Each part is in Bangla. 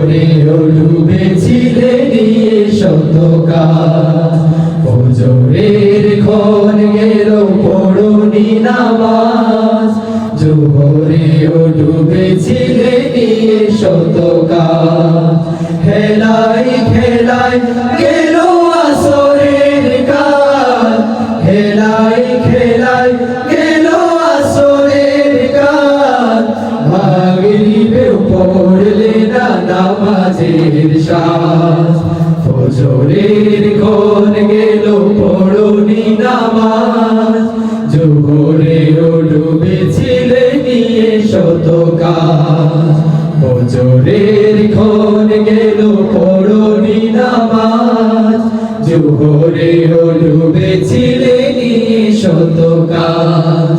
ফজরেও ডুবেছিলে নিয়ে শতকাল ফজরের ক্ষণ গেল পড়নি নামাজ। জোহরেও ডুবেছিলে নিয়ে শতকাল হেলাই খেলাই গেল আসরের কাল। হেলাই খেলাই গেল আসরের কাল। ভাগিবে উপর নামাজের শ্বাস ফজরের ঘন গেল, পড়নি নামাজ। জোহরে ডুবেছিলে নিয়ে শত কাজ। ফজরের ঘন গেল, পড়নি নামাজ। জোহরে ডুবেছিলে নিয়ে শত কাজ।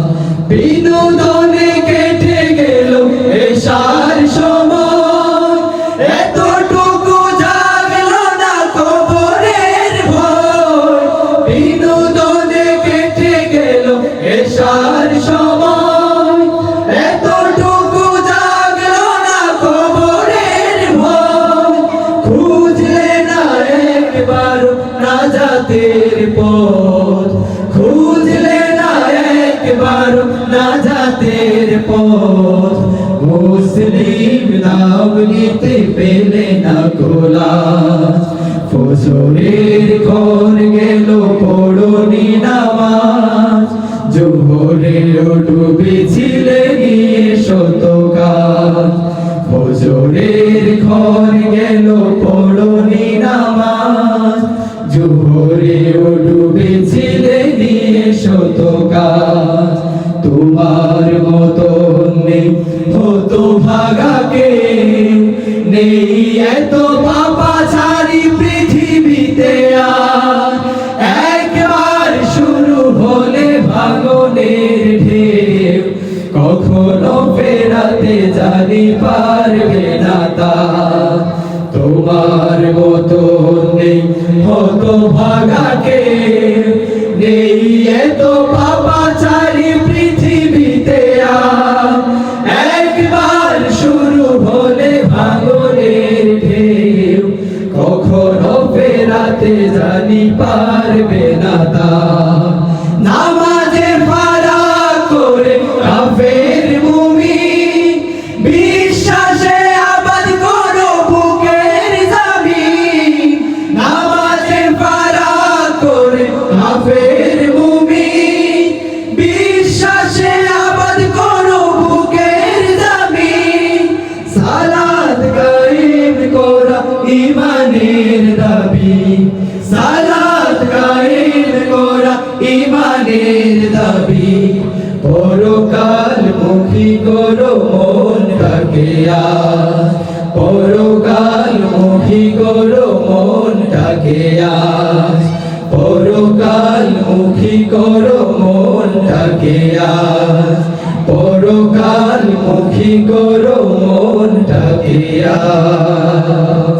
জাতের পথ খুঁজলে না একবার না জাতের পথ। মুসলিম নাম নিতে পেলে না কোলা ফসরের ঘর গেল, পড়নি নামাজ। জোহরে ডুবেছিলে গিয়ে শত কাজ ফজরের ঘর গেল পড়নি নামাজ। জোহরে ডুবেছিলে গিয়ে শত কাজ তোমার মতো নেই হতো ভাগাকে নেই কখনো ফেরাতে জানি পারবে না তা। তোমার মতো নেই হতো ভাগাকে নেই এত পাপা চারি পৃথিবীতে একবার শুরু হলে ভাঙনের ঢেউ, কখনো ফেরাতে জানি পারবে না তা। সালাত কায়েম করা ইমানের দাবি। সালাত কায়েম করা ইমানের দাবি। পরকাল মুখী করো মনটাকে আজ পরকাল করো মনটাকে আজ পরকাল করো মনটাকে আজ পরকাল মুখী করো মনটাকে আজ